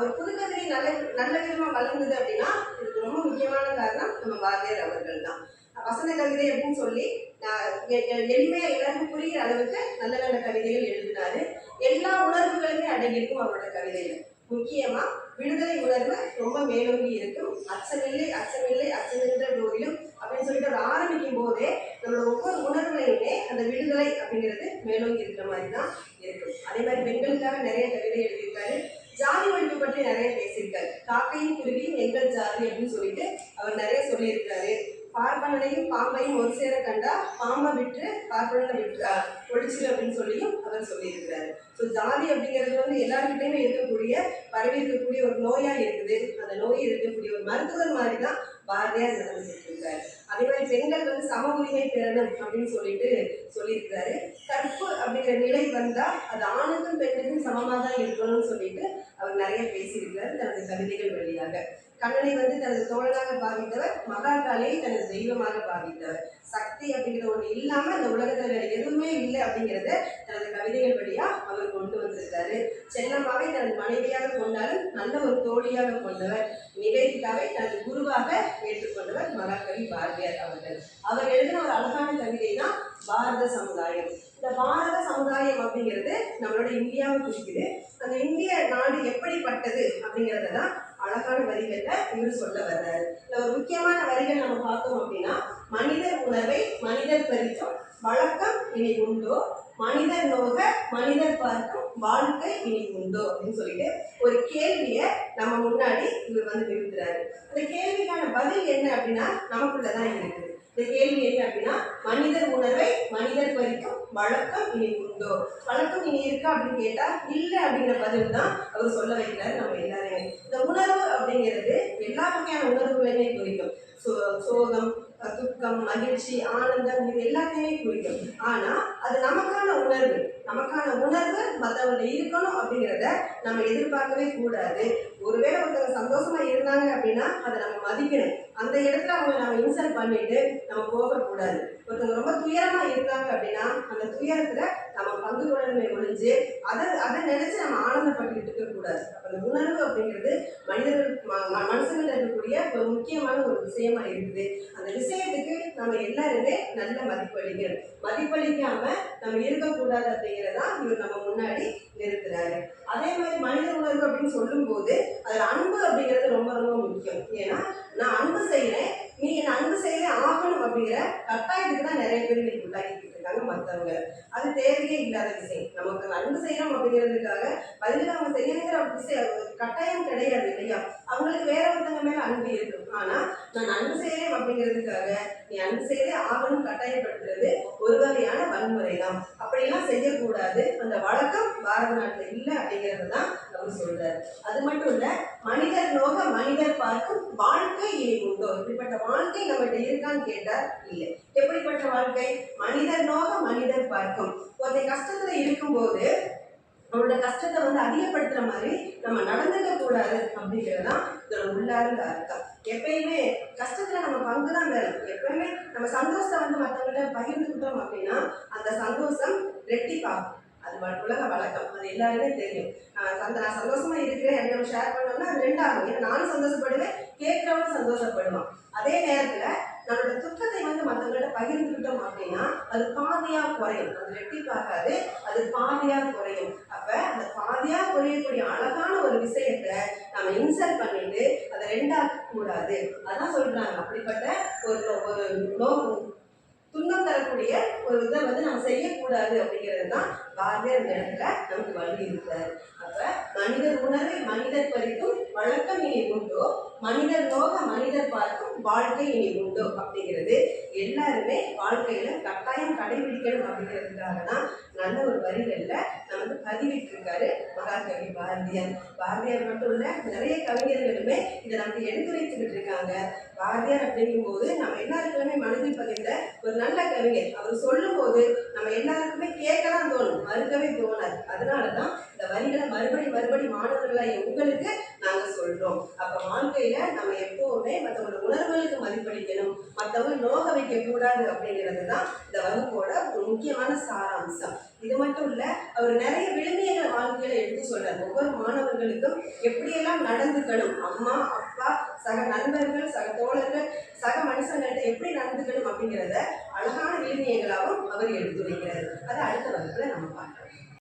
ஒரு புதுக்கவிதை நல்ல நல்ல விதமாக வளர்ந்தது அப்படின்னா இதுக்கு ரொம்ப முக்கியமான காரணம் நம்ம பாரதியார் அவர்கள் தான். வசன கவிதை அப்படின்னு சொல்லி நான் எ- எல்லாருக்கும் புரிகிற அளவுக்கு நல்ல நல்ல கவிதைகள் எழுதினாரு. எல்லா உணர்வுகளுமே அடங்கியிருக்கும் அவரோட கவிதையில முக்கியமா விடுதலை உணர்வு ரொம்ப மேலோங்கி இருக்கும். அச்சமில்லை அச்சமில்லை அச்சமின்ற போதிலும் அப்படின்னு சொல்லிட்டு அவர் ஆரம்பிக்கும் போதே நம்மளோட ஒவ்வொரு உணர்வுலையுமே அந்த விடுதலை அப்படிங்கிறது மேலோங்கி இருக்கிற மாதிரி தான் இருக்கும். அதே மாதிரி பெண்களுக்காக நிறைய கவிதை எழுதியிருக்காரு. ஜாதி ஒழிப்பு பற்றி நிறைய பேசியிருக்காரு. காக்கையும் குருவியும் எங்கள் ஜாதி அப்படின்னு சொல்லிட்டு அவர் நிறைய சொல்லியிருக்காரு பார்ப்பனனையும் பாம்பையும் ஒரு சேர கண்டா பாம்பை விட்டு பார்ப்பனனை விட்டு அஹ், ஒழிச்சிரு அப்படின்னு சொல்லியும் அவர் சொல்லியிருக்கிறாரு. ஸோ ஜாதி அப்படிங்கிறது வந்து எல்லாருக்கிட்டையுமே இருக்கக்கூடிய பரவி இருக்கக்கூடிய ஒரு நோயா இருக்குது. அந்த நோய் இருக்கக்கூடிய ஒரு மருத்துவர் மாதிரி தான் பாரதியார் நடந்துட்டு இருக்காரு. அதே மாதிரி பெண்கள் வந்து சம உரிமை பெறணும் அப்படின்னு சொல்லிட்டு சொல்லியிருக்கிறாரு. அப்படிங்கிற நிலை வந்தா அது ஆணுக்கும் பெண்ணுக்கும் சமமாக தான் இருக்கணும்னு சொல்லிட்டு அவர் நிறைய பேசியிருக்கிறார் தனது கவிதைகள் வழியாக. கண்ணனை வந்து தனது தோழனாக பாவித்தவர் மகாகாலியை தனது தெய்வமாக பாவித்தவர். சக்தி அப்படிங்கிற ஒன்று இல்லாம அந்த உலகத்துல வேற எதுவுமே இல்லை அப்படிங்கிறத தனது கவிதைகள் வழியா அவர் கொண்டு வந்திருக்காரு. செல்லம்மாவை தனது மனைவியாக கொண்டாலும் நல்ல ஒரு தோழியாக கொண்டவர். நிவேதிகாவை தனது குருவாக ஏற்றுக்கொண்டவர் மகாகவி பாரதியார் அவர்கள். அவர் எழுதின ஒரு அழகான கவிதை தான் பாரத சமுதாயம். இந்த பாரத சமுதாயம் அப்படிங்கிறது நம்மளோட இந்தியாவை குறிக்குது. அந்த இந்திய நாடு எப்படிப்பட்டது அப்படிங்கிறத தான் அழகான வரிகள்ல இவர் சொல்ல வர்றாரு. இந்த ஒரு முக்கியமான வரிகள் நம்ம பார்த்தோம் அப்படின்னா மனிதர் உணர்வை மனிதர் பறிக்கும் வழக்கம் இனி உண்டோ? மனிதர் நோக மனிதர் பார்க்கும் வாழ்க்கை இனி உண்டோ? அப்படின்னு சொல்லிட்டு ஒரு கேள்வியை நம்ம முன்னாடி இவர் வந்து நிறுத்துறாரு. அந்த கேள்விக்கான பதில் என்ன அப்படின்னா நமக்குள்ளதான் இருக்குது. இந்த கேள்வி என்ன அப்படின்னா மனிதர் உணர்வை மனித வழக்கம் இனி உண்டோ? வழக்கம் இனி இருக்கா அப்படின்னு கேட்டா இல்லை அப்படிங்கிற பதில் தான் அவர் சொல்ல வைக்கிறாரு நம்ம எல்லாருமே இந்த உணர்வு அப்படிங்கிறது எல்லா வகையான உணர்வுகளையுமே குறிக்கும். சோகம் துக்கம் மகிழ்ச்சி ஆனந்தம் இது எல்லாத்தையுமே குறிக்கும். ஆனா அது நமக்கான உணர்வு. நமக்கான உணர்வு மற்றவங்க இருக்கணும் அப்படிங்கிறத நம்ம எதிர்பார்க்கவே கூடாது. ஒருவேளை ஒருத்தவங்க சந்தோஷமா இருந்தாங்க அப்படின்னா அதை நம்ம மதிக்கணும். அந்த இடத்துல அவங்க நம்ம இன்சல்ட் பண்ணிட்டு நம்ம போகக்கூடாது. ஒருத்தவங்க ரொம்ப துயரமா இருந்தாங்க அப்படின்னா அந்த துயரத்துல நம்ம பங்கு கொள்ளணுமே ஒழிஞ்சு அதை அதை நினைச்சு நம்ம ஆனந்தப்பட்டுக்கிட்டு இருக்க கூடாது அப்ப அந்த உணர்வு அப்படிங்கிறது மனிதர்கள் ம- இருக்கக்கூடிய ஒரு முக்கியமான ஒரு விஷயம் இருக்குது அந்த விஷயத்துக்கு நம்ம எல்லாருமே நல்ல மதிப்பளிக்கணும். மதிப்பளிக்காம நம்ம இருக்கக்கூடாது அப்படிங்கிறதான் இவர் நம்ம முன்னாடி நிறுத்துறாரு. அதே மாதிரி மனித உணர்வு அப்படின்னு சொல்லும்போது அதுல அன்பு அப்படிங்கிறது ரொம்ப ரொம்ப முக்கியம். ஏன்னா நான் அன்பு செய்யறேன் நீ என்ன அன்பு செய்யவே ஆகணும் அப்படிங்கிற கட்டாயத்துக்கு தான் நிறைய பேர் இன்னைக்கு உள்ளாக்கிட்டு இருக்காங்க மற்றவங்க அது தேவையே இல்லாத விஷயம் நமக்கு அன்பு செய்யணும் அப்படிங்கிறதுக்காக பதிலுக்கு அவங்க செய்யணுங்கிற விஷயம் கட்டாயம் கிடையாது இல்லையா? அவங்களுக்கு வேற ஒருத்தங்க மேல அன்பு இருக்கும் ஆனா நான் அன்பு செய்யறேன் அப்படிங்கிறதுக்காக நீ அன்பு செய்யறே ஆகணும் கட்டாயப்படுத்துறது ஒரு வகையான வன்முறை தான் அப்படியெல்லாம் செய்யக்கூடாது. அந்த வழக்கம் பாரத நாட்டுல இல்லை அப்படிங்கிறது தான் அவர் சொல்றாரு. அது மட்டும் இல்ல மனிதர் நோக மனிதர் பார்க்கும் வாழ்க்கை இனி உண்டோ? இப்படிப்பட்ட வாழ்க்கை நம்மகிட்ட இருக்கான்னு கேட்டார்? இல்லை. எப்படிப்பட்ட வாழ்க்கை? மனிதர் நோக மனிதர் பார்க்கும். ஒருத்தர் கஷ்டத்துல இருக்கும்போது அவனோட கஷ்டத்தை வந்து அதிகப்படுத்துற மாதிரி நம்ம நடந்துக்க கூடாது அப்படிங்கறதுதான் இதோட உள்ளார்ந்த அர்த்தம். எப்பயுமே கஷ்டத்துல நம்ம பங்கு தான் வேணும். எப்பயுமே நம்ம சந்தோஷத்தை வந்து மற்றவங்கள்ட்ட பகிர்ந்துக்கிட்டோம் அப்படின்னா அந்த சந்தோஷம் ரெட்டிப்பாகும். அது உலக வழக்கம். அது எல்லாருமே தெரியும். நான் நான் சந்தோஷமா இருக்கிறேன் எனக்கு ஷேர் பண்ணோம்னா அது ரெண்டாகும். ஏன்னா நானும் சந்தோஷப்படுவேன் கேட்கிறவனும் சந்தோஷப்படுவான். அதே நேரத்துல நம்மளோட துக்கத்தை வந்து மற்றவங்கள்ட்ட பகிர்ந்துக்கிட்டோம் அப்படின்னா அது பாதியா குறையும். அது ரெட்டிப்பாகாது அது பாதியா குறையும். அப்ப அந்த பாதியா குறையக்கூடிய அழகான ஒரு விஷயத்த நம்ம இன்சல்ட் பண்ணிட்டு அதை ரெண்டாக்க கூடாது. அதான் சொல்றாங்க. அப்படிப்பட்ட ஒரு ஒரு துன்பம் தரக்கூடிய ஒரு இதை வந்து நம்ம செய்யக்கூடாது அப்படிங்கிறது தான் பாரதியார் இந்த இடத்துல நமக்கு வழி இருக்கிறார் அப்ப மனிதர் உணர்வை மனிதர் பறிக்கும் வழக்கம் இனி உண்டோ? மனிதர் நோக மனிதர் பார்க்கும் வாழ்க்கை இனி உண்டோ அப்படிங்கிறது எல்லாருமே வாழ்க்கையில கட்டாயம் கடை அப்படிங்கிறதுக்காக தான் நல்ல ஒரு வரிகள்ல நமக்கு பதிவிட்டிருக்காரு மகாகவி பாரதியார். பாரதியார் மட்டும் இல்லை நிறைய கவிஞர்களுமே இதை நமக்கு எடுத்துரைச்சுக்கிட்டு இருக்காங்க. பாரதியார் அப்படிங்கும்போது நம்ம எல்லாருக்குமே மனதில் பதிந்த ஒரு நல்ல கவிஞர். அவர் சொல்லும்போது நம்ம எல்லாருக்குமே கேட்க தான் தோணும் மறுக்கவே தோணாது. அதனால தான் இந்த வரிகளை மறுபடி மறுபடி மாணவர்களாக உங்களுக்கு நாங்கள் சொல்கிறோம் அப்போ வாழ்க்கையில் நம்ம எப்போவுமே மற்றவங்களோட உணர்வுகளுக்கு மதிப்பளிக்கணும். மற்றவங்க நோக வைக்கக்கூடாது அப்படிங்கிறது தான் இந்த வகுப்போட ஒரு முக்கியமான சாராம்சம். இது மட்டும் இல்ல அவர் நிறைய விழுமியங்களை வாழ்க்கையில எடுத்து சொல்றார். ஒவ்வொரு மாணவர்களுக்கும் எப்படியெல்லாம் நடந்துக்கணும்? அம்மா அப்பா சக நண்பர்கள் சக தோழர்கள் சக மனுஷங்கள்ட்ட எப்படி நடந்துக்கணும் அப்படிங்கிறத அழகான விழுமியங்களாகவும் அவர் எடுத்துரைக்கிறார். அதை அடுத்த வகுப்புல நம்ம பார்க்கலாம்.